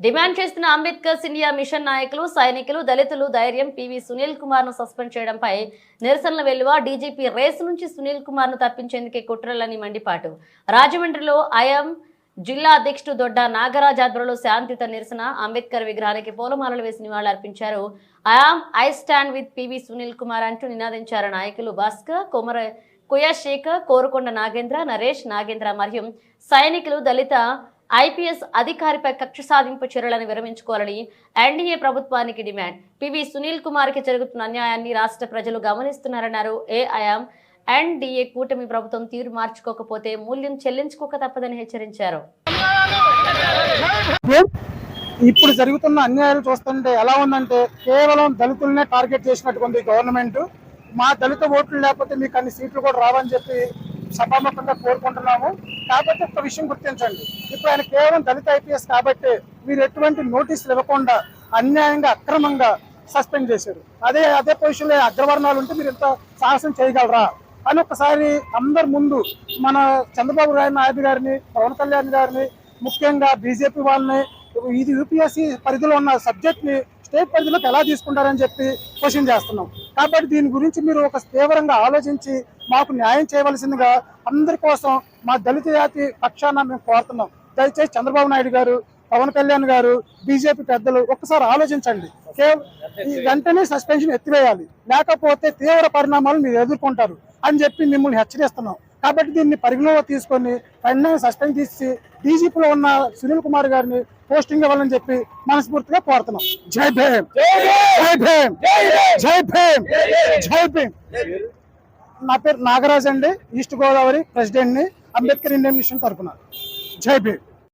Demand చేస్తున్న Ambedkar India mission నాయకులు సైనికులు దళితులు ధైర్యం పివి సునీల్ కుమార్ను సస్పెండ్ చేయడంపై నిరసనల వెలువ డీజీపీ రేసు నుంచి సునీల్ కుమార్ను తప్పించేందుకే కుట్రలని మండిపాటు. రాజమండ్రిలో ఐఎం జిల్లా అధ్యక్షుడు దొడ్డ నాగరాజ్ ఆధ్వర్యంలో శాంతియుత నిరసన అంబేద్కర్ విగ్రహానికి పూలమాలలు వేసి నివాళులర్పించారు I am I stand with P V Sunil Kumar అంటూ నినాదించారు నాయకులు భాస్కర్ కొమర కుయాశేఖర్ కోరుకొండ నాగేంద్ర నరేష్ నాగేంద్ర మరియు సైనికులు దళిత ఐపీఎస్ అధికారిపై కక్ష సాధింపు చర్యలను విరమించుకోవాలని ఎన్డీఏ ప్రభుత్వానికి డిమాండ్. పివి సునీల్ కుమార్కి జరుగుతున్న అన్యాయాన్ని రాష్ట్ర ప్రజలు గమనిస్తున్నారన్నారు. ఏఐఎం ఎన్డీఏ కూటమి ప్రభుత్వం తీరు మార్చుకోకపోతే మూల్యం చెల్లించుకోక తప్పదని హెచ్చరించారు. ఇప్పుడు జరుగుతున్న అన్యాయాలు చూస్తుంటే ఎలా ఉందంటే కేవలం దళితులనే టార్గెట్ చేసినటువంటి గవర్నమెంట్. మా దళిత ఓట్లు లేకపోతే మీకు అన్ని సీట్లు కూడా రావని చెప్పి సభాముఖంగా కోరుకుంటున్నాము. కాబట్టి ఒక విషయం గుర్తించండి. ఇప్పుడు ఆయన కేవలం దళిత ఐపీఎస్ కాబట్టి మీరు ఎటువంటి నోటీసులు ఇవ్వకుండా అన్యాయంగా అక్రమంగా సస్పెండ్ చేశారు. అదే అదే పొజిషన్లో అగ్రవర్ణాలు ఉంటే మీరు ఇంత సాహసం చేయగలరా? అని ఒకసారి అందరి ముందు మన చంద్రబాబు నాయుడు గారిని పవన్ కళ్యాణ్ గారిని ముఖ్యంగా బీజేపీ వాళ్ళని ఇది యూపీఎస్సీ పరిధిలో ఉన్న సబ్జెక్ట్ని స్టేట్ పరిధిలోకి ఎలా తీసుకుంటారని చెప్పి క్వశ్చన్ చేస్తున్నాం. కాబట్టి దీని గురించి మీరు ఒక తీవ్రంగా ఆలోచించి మాకు న్యాయం చేయవలసిందిగా అందరి కోసం మా దళిత జాతి పక్షాన మేము కోరుతున్నాం. దయచేసి చంద్రబాబు నాయుడు గారు పవన్ కళ్యాణ్ గారు బీజేపీ పెద్దలు ఒక్కసారి ఆలోచించండి. వెంటనే సస్పెన్షన్ ఎత్తివేయాలి. లేకపోతే తీవ్ర పరిణామాలు మీరు ఎదుర్కొంటారు అని చెప్పి మిమ్మల్ని హెచ్చరిస్తున్నాం. కాబట్టి దీన్ని పరిగణలో తీసుకొని వెంటనే సస్పెండ్ తీసి డీజీపీలో ఉన్న సునీల్ కుమార్ గారిని పోస్టింగ్ ఇవ్వాలని చెప్పి మనస్ఫూర్తిగా కోరుతున్నాం. జై భీమ్. జై భీమ్. జై భీమ్. జై భీమ్. నా పేరు నాగరాజ్ అండి. ఈస్ట్ గోదావరి ప్రెసిడెంట్ని అంబేద్కర్ ఇండియన్ మిషన్ తరపున. జై భీమ్.